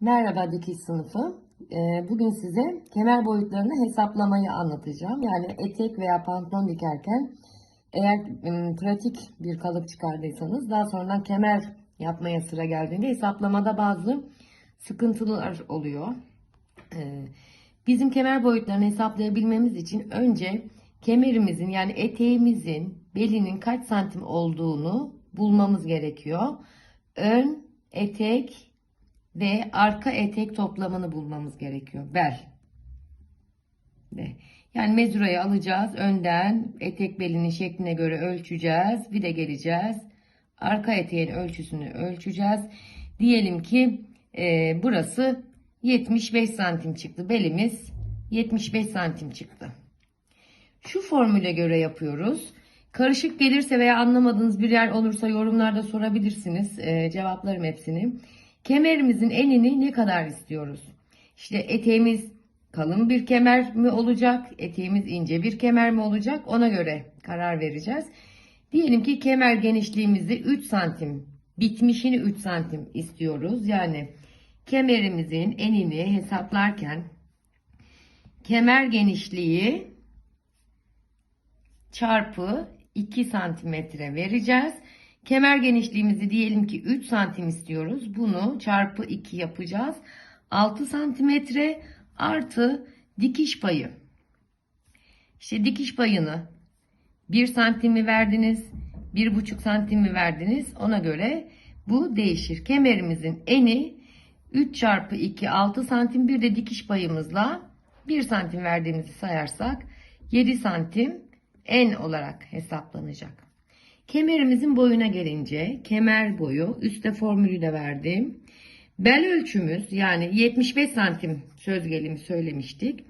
Merhaba dikiş sınıfı. Ee, Bugün size kemer boyutlarını hesaplamayı anlatacağım. Yani etek veya pantolon dikerken eğer pratik bir kalıp çıkardıysanız daha sonradan kemer yapmaya sıra geldiğinde hesaplamada bazı sıkıntılar oluyor. Ee, Bizim kemer boyutlarını hesaplayabilmemiz için önce kemerimizin yani eteğimizin belinin kaç santim olduğunu bulmamız gerekiyor. Ön etek ve arka etek toplamını bulmamız gerekiyor. Bel. De. Yani mezurayı alacağız. Önden etek belinin şekline göre ölçeceğiz. Bir de geleceğiz. Arka eteğin ölçüsünü ölçeceğiz. Diyelim ki e, burası 75 santim çıktı. Belimiz 75 santim çıktı. Şu formüle göre yapıyoruz. Karışık gelirse veya anlamadığınız bir yer olursa yorumlarda sorabilirsiniz. Ee, cevaplarım hepsini. Kemerimizin enini ne kadar istiyoruz? İşte eteğimiz kalın bir kemer mi olacak? Eteğimiz ince bir kemer mi olacak? Ona göre karar vereceğiz. Diyelim ki kemer genişliğimizi 3 santim, bitmişini 3 santim istiyoruz. Yani kemerimizin enini hesaplarken kemer genişliği çarpı 2 santimetre vereceğiz. Kemer genişliğimizi diyelim ki 3 santim istiyoruz. Bunu çarpı 2 yapacağız. 6 santimetre artı dikiş payı. İşte dikiş payını 1 santim mi verdiniz? 1,5 santim mi verdiniz? Ona göre bu değişir. Kemerimizin eni 3 çarpı 2 6 santim bir de dikiş payımızla 1 santim verdiğimizi sayarsak 7 santim en olarak hesaplanacak. Kemerimizin boyuna gelince kemer boyu üstte formülü de verdim. Bel ölçümüz yani 75 santim söz gelimi söylemiştik.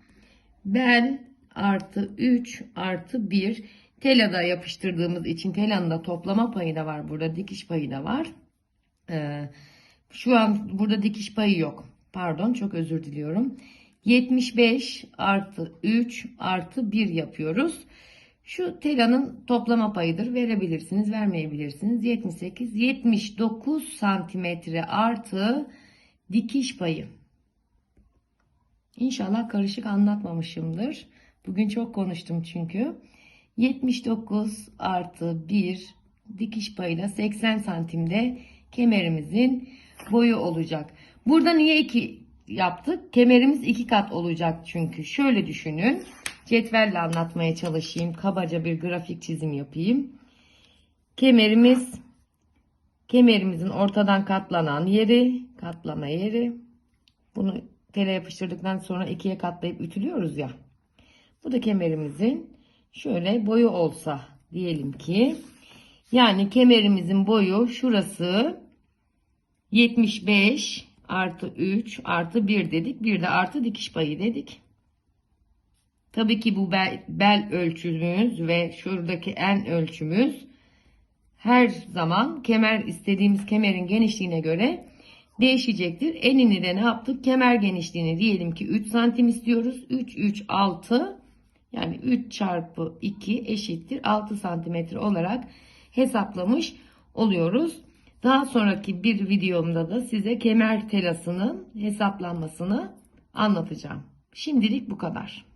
Bel artı 3 artı 1 telada yapıştırdığımız için telanın da toplama payı da var burada dikiş payı da var. Ee, şu an burada dikiş payı yok. Pardon çok özür diliyorum. 75 artı 3 artı 1 yapıyoruz. Şu telanın toplama payıdır. Verebilirsiniz, vermeyebilirsiniz. 78, 79 santimetre artı dikiş payı. İnşallah karışık anlatmamışımdır. Bugün çok konuştum çünkü. 79 artı 1 dikiş payıyla 80 santimde kemerimizin boyu olacak. Burada niye 2 yaptık? Kemerimiz 2 kat olacak çünkü. Şöyle düşünün. Cetvelle anlatmaya çalışayım. Kabaca bir grafik çizim yapayım. Kemerimiz kemerimizin ortadan katlanan yeri, katlama yeri. Bunu tele yapıştırdıktan sonra ikiye katlayıp ütülüyoruz ya. Bu da kemerimizin şöyle boyu olsa diyelim ki yani kemerimizin boyu şurası 75 artı 3 artı 1 dedik. Bir de artı dikiş payı dedik. Tabii ki bu bel, bel ölçümüz ve şuradaki en ölçümüz her zaman kemer istediğimiz kemerin genişliğine göre değişecektir. Enini de ne yaptık? Kemer genişliğini diyelim ki 3 santim istiyoruz. 3, 3, 6 yani 3 çarpı 2 eşittir 6 santimetre olarak hesaplamış oluyoruz. Daha sonraki bir videomda da size kemer telasının hesaplanmasını anlatacağım. Şimdilik bu kadar.